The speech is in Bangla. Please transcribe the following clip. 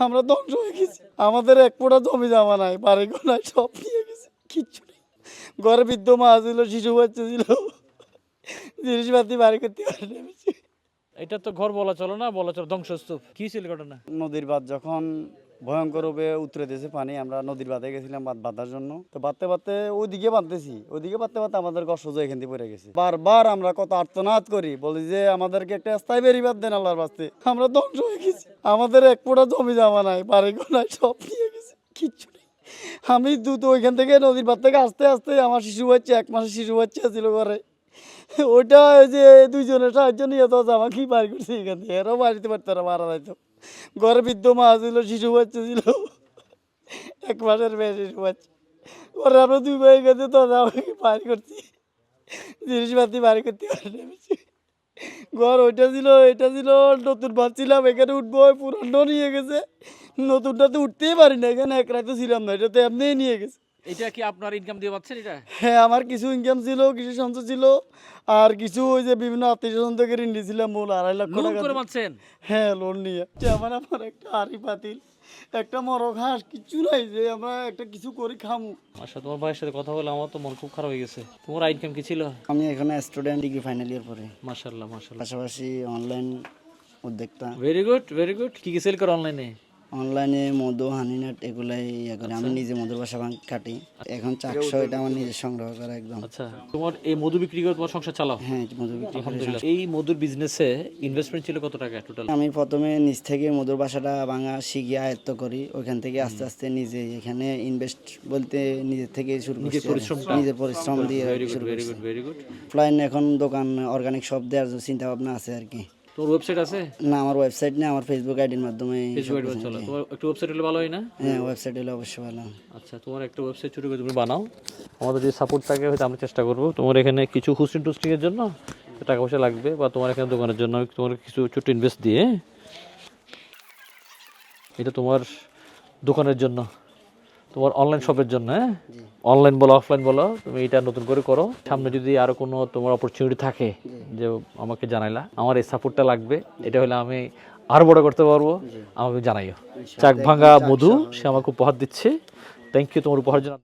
আমরা ধ্বংস হয়ে গেছি। আমাদের এক ফোঁটা জমি জামা নাই বাড়ি নাই সব নিয়ে গেছে। কিচ্ছু নেই। ঘরে বৃদ্ধ মা ছিল শিশু বাচ্চা ছিল। জিনিসপাতি বাড়ি করতে পারে নেমেছি এটা তো ঘর বলা চলো না বলা চলো ধ্বংসস্তূপ। কি ছিল ঘটনা? নদীর বাদ যখন ভয়ঙ্কর রূপে উতরে দিয়েছে পানি। আমরা নদীর বাঁধে গেছিলাম বাঁধ বাঁধার জন্য। তো বাঁধতে বাঁধতে ওইদিকে বাঁধতেছি। ওইদিকে বাঁধতে বাঁধতে আমাদের ঘর এখান থেকে পড়ে গেছে। বারবার আমরা কত আর্তনাদ করি। বলি যে, আমাদেরকে একটা স্থায়ী বেরিবাদ দেন আল্লাহর বাস্তে। আমরা ধ্বংস হয়ে গেছি। আমাদের এক ফোঁটা জমি জামা নাই, বাড়ি নাই, সব নিয়ে গেছে। কিচ্ছু নেই। আমি দ্রুত ওইখান থেকে নদীর বাঁধ থেকে আস্তে আস্তে আমার শিশু বাচ্চা, এক মাসের শিশু বাচ্চা ছিল ঘরে। ওই যে দুইজনের সাহায্য নিয়ে তো আমাকে বাড়ি করছে এখান থেকে? এরাও বাড়িতে পারতো না, মারা যাইতো। ঘরে বৃদ্ধ মা ছিল, শিশু বাচ্চা ছিল। এক মাসের মেয়ে শিশু বাচ্চা। ওরা আমরা দুই ভাই গেছে, তো আমাকে বাড়ি করছি? জিনিসপাতি বাড়ি করতে পারি ঘর ওইটা ছিল, এটা ছিল, নতুন ভাবছিলাম এখানে উঠবো, পুরানো নিয়ে গেছে। নতুনটা তো উঠতেই পারি না, এখানে এক রাতে ছিলাম না, এটা তো এমনিই নিয়ে গেছে। এটা কি আপনার ইনকাম দিয়ে পাচ্ছেন এটা? হ্যাঁ আমার কিছু ইনকাম ছিল কিছু সঞ্চয় ছিল আর কিছু ওই যে বিভিন্ন আত্মীয় স্বজন থেকে ঋণ নিয়েছিলাম মূল আড়াই লক্ষ টাকা করে। পাচ্ছেন? হ্যাঁ লোন নিয়ে। যেমন আমার একটা হাড়ি পাতিল একটা মরক হাঁস কিছু নাই যে আমরা একটা কিছু করি খামু। আচ্ছা তোমার ভাইয়ের সাথে কথা বলে আমার তো মন খুব খারাপ হয়ে গেছে। তোমার ইনকাম কি ছিল? আমি এখানে স্টুডেন্ট ডিগ্রি ফাইনাল ইয়ার পরে মাশাল্লাহ মাশাল্লাহ পাশাপাশি অনলাইন উদ্যোক্তা। ভেরি গুড ভেরি গুড কি কি সেল করো অনলাইনে অনলাইনে মধু হানিনাট এগুলাই ইয়ে করি। আমি নিজে মধুর বাসা কাটি। এখন চারশো এটা আমার নিজের সংগ্রহ করা একদম। আচ্ছা। তোমার এই মধু বিক্রি করে তোমার সংসার চালাও? হ্যাঁ মধু বিক্রি করি। এই মধুর বিজনেসে ইনভেস্টমেন্ট ছিল কত টাকা টোটাল আমি প্রথমে নিজ থেকে মধুর বাসাটা ভাঙা শিখে আয়ত্ত করি। ওইখান থেকে আস্তে আস্তে নিজে এখানে ইনভেস্ট বলতে নিজের থেকে শুরু আর কি। নিজের পরিশ্রম দিয়ে শুরু গুড ভেরি গুড এখন দোকান অর্গানিক সব দেওয়ার চিন্তা ভাবনা আছে আর কি। তোমার ওয়েবসাইট আছে? না আমার ওয়েবসাইট নেই আমার ফেসবুক আইডির মাধ্যমে ফেসবুক আইডি চলো। তোমার একটা ওয়েবসাইট হলে ভালো হয় না? হ্যাঁ ওয়েবসাইট হলে অবশ্যই ভালো। আচ্ছা তোমার একটা ওয়েবসাইট চুরি করে তুমি বানাও। আমাদের যদি সাপোর্ট থাকে হয়তো আমরা চেষ্টা করব। তোমার এখানে কিছু হুস্টিং টুস্টিং এর জন্য টাকা পয়সা লাগবে বা তোমার এখানে দোকানের জন্য তোমার কিছু ছোট্ট ইনভেস্ট দিয়ে। এটা তোমার দোকানের জন্য। তোমার অনলাইন শপের জন্য হ্যাঁ? অনলাইন বলো অফলাইন বলো তুমি এটা নতুন করে করো। সামনে যদি আরও কোনো তোমার অপরচুনিটি থাকে যে আমাকে জানাইলা আমার এই সাপোর্টটা লাগবে এটা হলে আমি আরও বড় করতে পারব আমাকে জানাইও। চাক ভাঙা মধু সে আমাকে উপহার দিচ্ছে। থ্যাংক ইউ তোমার উপহার জন্য।